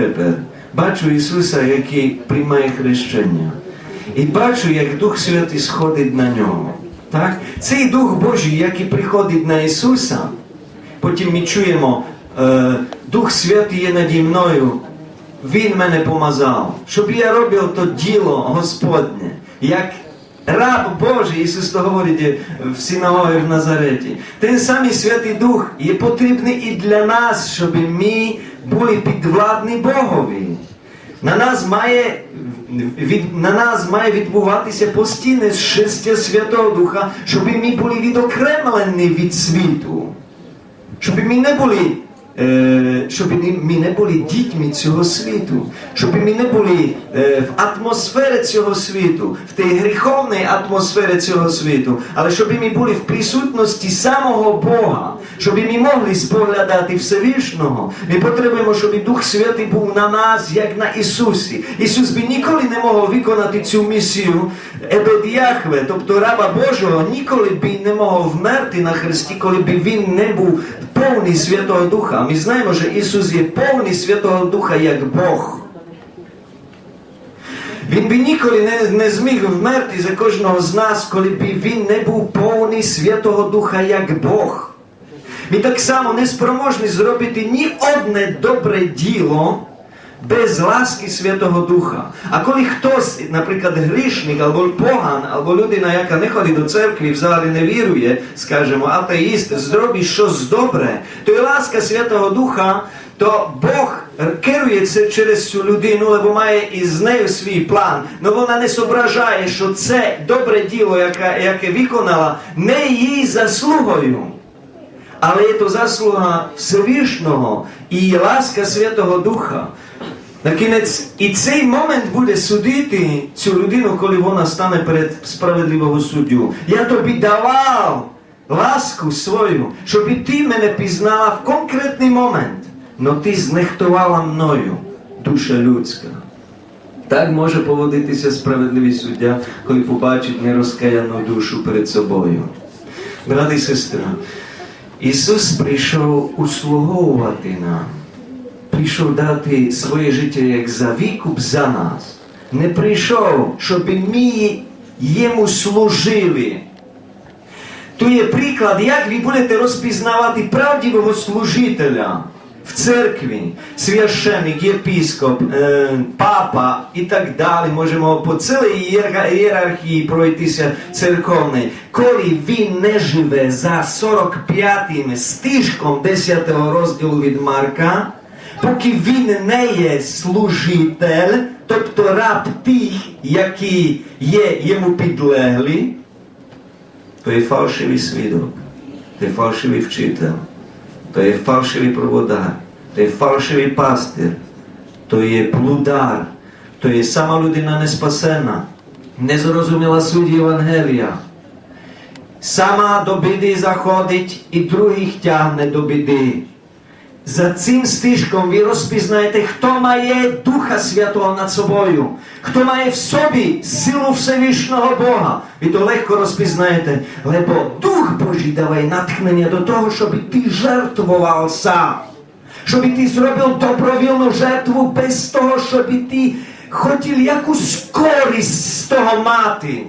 тепер. Бачу Ісуса, який приймає хрещення. І бачу, як Дух Святий сходить на нього. Так? Цей Дух Божий, який приходить на Ісуса, потім ми чуємо, е, Дух Святий є наді мною, Він мене помазав, щоб я робив то діло Господнє, як раб Божий, Ісус то говорить в синагогі в Назареті. Той самий Святий Дух є потрібний і для нас, щоб ми були підвладні Богові. На нас має від, на нас має відбуватися постійне щастя Святого Духа, щоб ми були відокремлені від світу. Щоб ми не були, щоб ми не були дітьми цього світу, щоб ми не були е, в атмосфері цього світу, в тій гріховній атмосфері цього світу, але щоб ми були в присутності самого Бога, щоб ми могли споглядати Всевишнього. Ми потребуємо, щоб Дух Святий був на нас, як на Ісусі. Ісус би ніколи не мог виконати цю місію Ебедіахве, тобто раба Божого, ніколи б не мог вмерти на хресті, коли б він не був повний Святого Духа. Ми знаємо, що Ісус є повний Святого Духа як Бог. Він би ніколи не, не зміг вмерти за кожного з нас, коли б він не був повний Святого Духа як Бог. Ми так само не спроможні зробити ні одне добре діло без ласки Святого Духа. А коли хтось, наприклад, грішник або поган, або людина, яка не ходить до церкви, взагалі не вірує, скажімо, атеїст, зробить щось добре, то і ласка Святого Духа, то Бог керується через цю людину, либо має із нею свій план. Но вона не зображає, що це добре діло, яке, яке виконала, не її заслугою. Але є то заслуга Всевишнього і ласка Святого Духа. На кінець, і цей момент буде судити цю людину, коли вона стане перед справедливого суддю. Я тобі давав ласку свою, щоб і ти мене пізнала в конкретний момент. Но ти знехтувала мною, душа людська. Так може поводитися справедливий суддя, коли побачить нерозкаяну душу перед собою. Брати і сестра, Ісус прийшов услуговувати нам, прийшов дати своє життя як за викуп за нас. Не прийшов, щоб ми йому служили. Тут є приклад, як ви будете розпізнавати правдивого служителя в церкві, священник, єпископ, е, папа і так далі. Можемо по цілій ієрархії пройтися церковної. Коли він не живе за 45 стишком 10 розділу від Марка, поки він не є служитель, тобто раб тих, які є йому підлеглі, то є фальшивий свідок, то є фальшивий вчитель, то є фальшивий проводар, то є фальшивий пастир, то є блудар, то є сама людина неспасена, не зрозуміла суть Євангелія. Сама до біди заходить і других тягне до біди. За цим стишком ви розпізнаєте, хто має Духа Святого над собою, хто має в собі силу Всевишнього Бога. Ви то легко розпізнаєте, лебо Дух Божий даває натхнення до того, щоб ти жертвував сам. Щоб ти зробив добровільну жертву без того, щоб ти хотів якусь користь з того мати.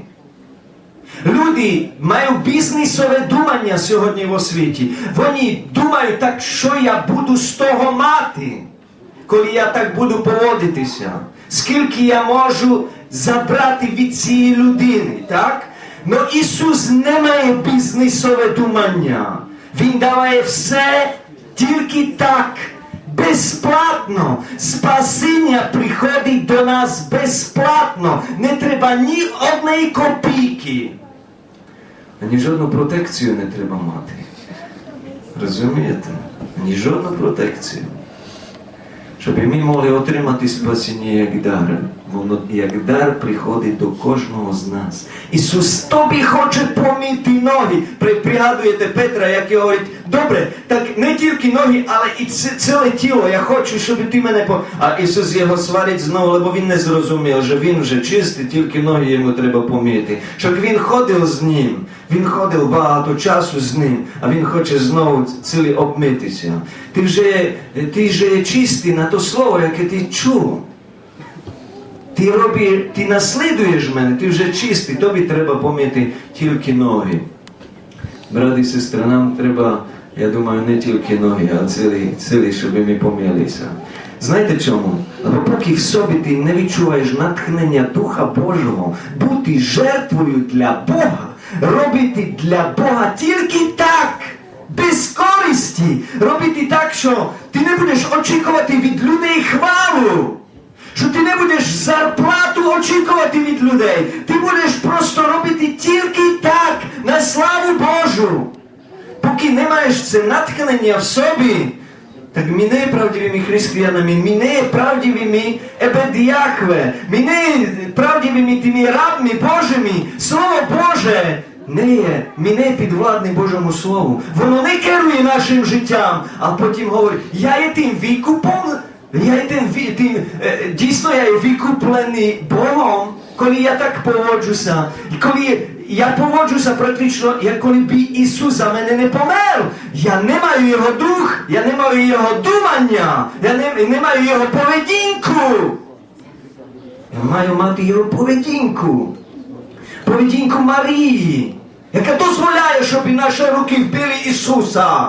Люди мають бізнесове думання сьогодні в освіті. Вони думають так, що я буду з того мати, коли я так буду поводитися. Скільки я можу забрати від цієї людини, так? Но Ісус не має бізнесове думання. Він даває все тільки так. Безплатно. Спасіння приходить до нас безплатно. Не треба ні одної копійки. Ні жодну протекцію не треба мати. Розумієте? Ні жодну протекцію. Щоб і ми могли отримати спасіння як дар. Воно як дар приходить до кожного з нас. Ісус тобі хоче помити ноги. При- Пригадуєте Петра, який говорить, добре, так не тільки ноги, але і ці- ціле тіло. Я хочу, щоб ти мене по. А Ісус його сварить знову, бо він не зрозумів, що він вже чистий, тільки ноги йому треба помити. Щоб він ходив з ним, Він ходив багато часу з ним, а він хоче знову цілий обмитися. Ти вже, ти вже чистий на то слово, яке ти чув. Ти робиш, ти наслідуєш мене, ти вже чистий, тобі треба помити тільки ноги. Брат і сестра, нам треба, я думаю, не тільки ноги, а цілий, цілий щоб ми помилися. Знаєте чому? Бо поки в собі ти не відчуваєш натхнення Духа Божого, бути жертвою для Бога, робити для Бога тільки так, без користі, робити так, що ти не будеш очікувати від людей хвалу. Що ти не будеш зарплату очікувати від людей. Ти будеш просто робити тільки так на славу Божу. Поки не маєш це натхнення в собі, так ми не є правдивими християнами, ми не є правдивими ебедіяхве, ми не є правдивими тими рабами Божими. Слово Боже не є, ми не є підвладні Божому Слову. Воно не керує нашим життям, а потім говорить, я є тим викупом, я тим, тим дійсно я є викуплений Богом, коли я так поводжуся, і коли я поводжуся практично, як коли б Ісус за мене не помер. Я не маю Його дух, я не маю Його думання, я не, не маю Його поведінку. Я маю мати Його поведінку. Поведінку Марії, яка дозволяє, щоб і наші руки вбили Ісуса.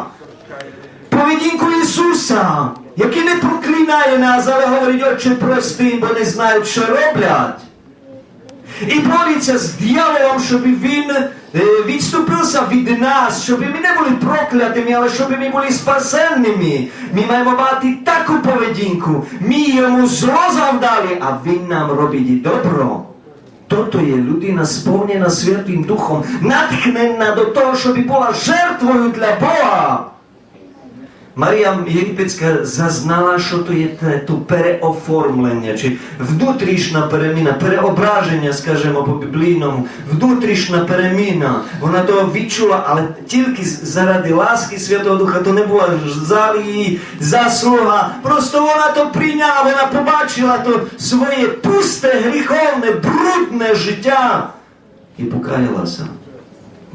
Поведінку Ісуса, який не проклинає нас, але говорить, Отче, прости, бо не знають, що роблять. І бореться з дьяволом, щоб він е, відступився від нас, щоб ми не були проклятими, але щоб ми були спасенними. Ми маємо мати таку поведінку. Ми йому зло завдали, а він нам робить добро. Тото є людина сповнена Святим Духом, натхнена до того, щоб була жертвою для Бога. Марія Єгипетська зазнала, що то є те, то переоформлення, чи внутрішня переміна, переображення, скажімо по-біблійному, внутрішня переміна. Вона то відчула, але тільки заради ласки Святого Духа, то не була ж за її заслуга. Просто вона то прийняла, вона побачила то своє пусте, гріховне, брудне життя і покаялася.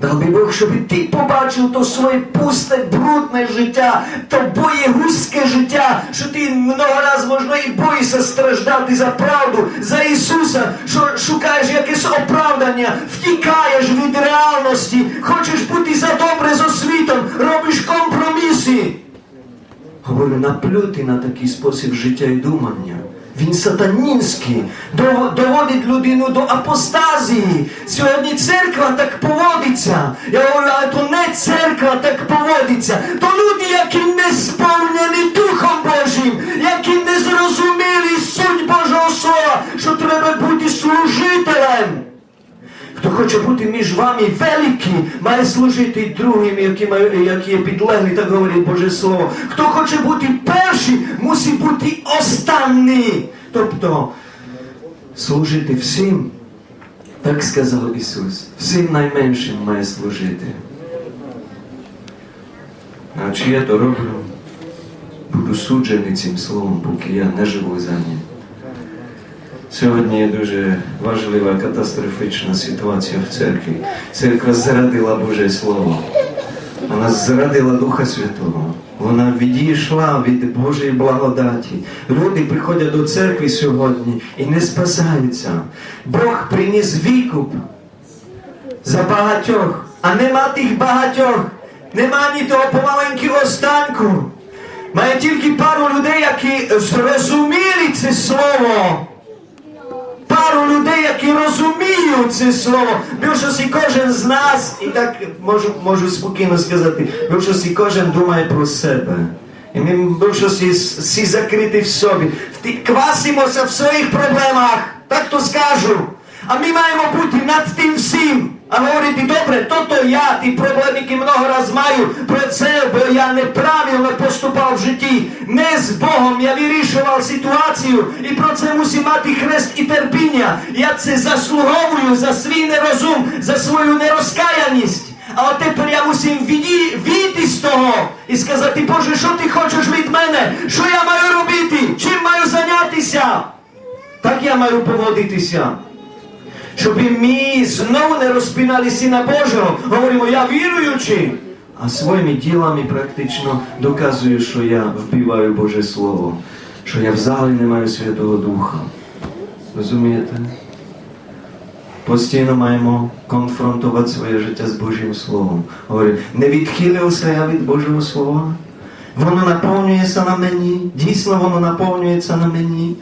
Дав би Бог, щоб ти побачив то своє пусте, брудне життя, то боєгузьке життя, що ти много раз, можна, і боїшся страждати за правду, за Ісуса, що шукаєш якесь оправдання, втікаєш від реальності, хочеш бути за добре з світом, робиш компроміси. Говорю, наплюти на такий спосіб життя і думання. Він сатанінський, доводить людину до апостазії. Сьогодні церква так поводиться. Я говорю, а то не церква так поводиться. То люди, які не сповнені Духом Божим, які не зрозуміли суть Божого Слова, що треба бути служителем. Хто хоче бути між вами великий, має служити другим, які, які є підлеглі, так говорить Боже Слово. Хто хоче бути перший, мусить бути останній. Тобто служити всім, так сказав Ісус. Всім найменшим має служити. Чи я то роблю, буду суджений цим словом, поки я не живу за ним. Сьогодні є дуже важлива катастрофічна ситуація в церкві. Церква зрадила Боже Слово. Вона зрадила Духа Святого. Вона відійшла від Божої благодаті. Люди приходять до церкви сьогодні і не спасаються. Бог приніс викуп за багатьох, а нема тих багатьох, нема ні того помаленького останку. Має тільки пару людей, які зрозуміли це слово. Які розуміють це слово. Більшості кожен з нас, і так можу, можу спокійно сказати, більшості кожен думає про себе. І ми більшості всі закриті в собі. Квасимося в своїх проблемах, так то скажу. А ми маємо бути над тим всім. А говорити, добре, то то я, ті проблеми, які много раз маю про це, бо я неправильно поступав в житті. Не з Богом я вирішував ситуацію і про це мусив мати хрест і терпіння. Я це заслуговую за свій нерозум, за свою нерозкаяність. А от тепер я мусив віді- вийти з того і сказати, Боже, що ти хочеш від мене? Що я маю робити? Чим маю зайнятися? Так я маю поводитися. Щоб ми знову не розпинали Сина Божого. Говоримо, я віруючий. А своїми ділами практично доказую, що я вбиваю Боже Слово, що я взагалі не маю Святого Духа. Розумієте? Постійно маємо конфронтувати своє життя з Божим Словом. Говорю, не відхилився я від Божого Слова. Воно наповнюється на мені, дійсно воно наповнюється на мені.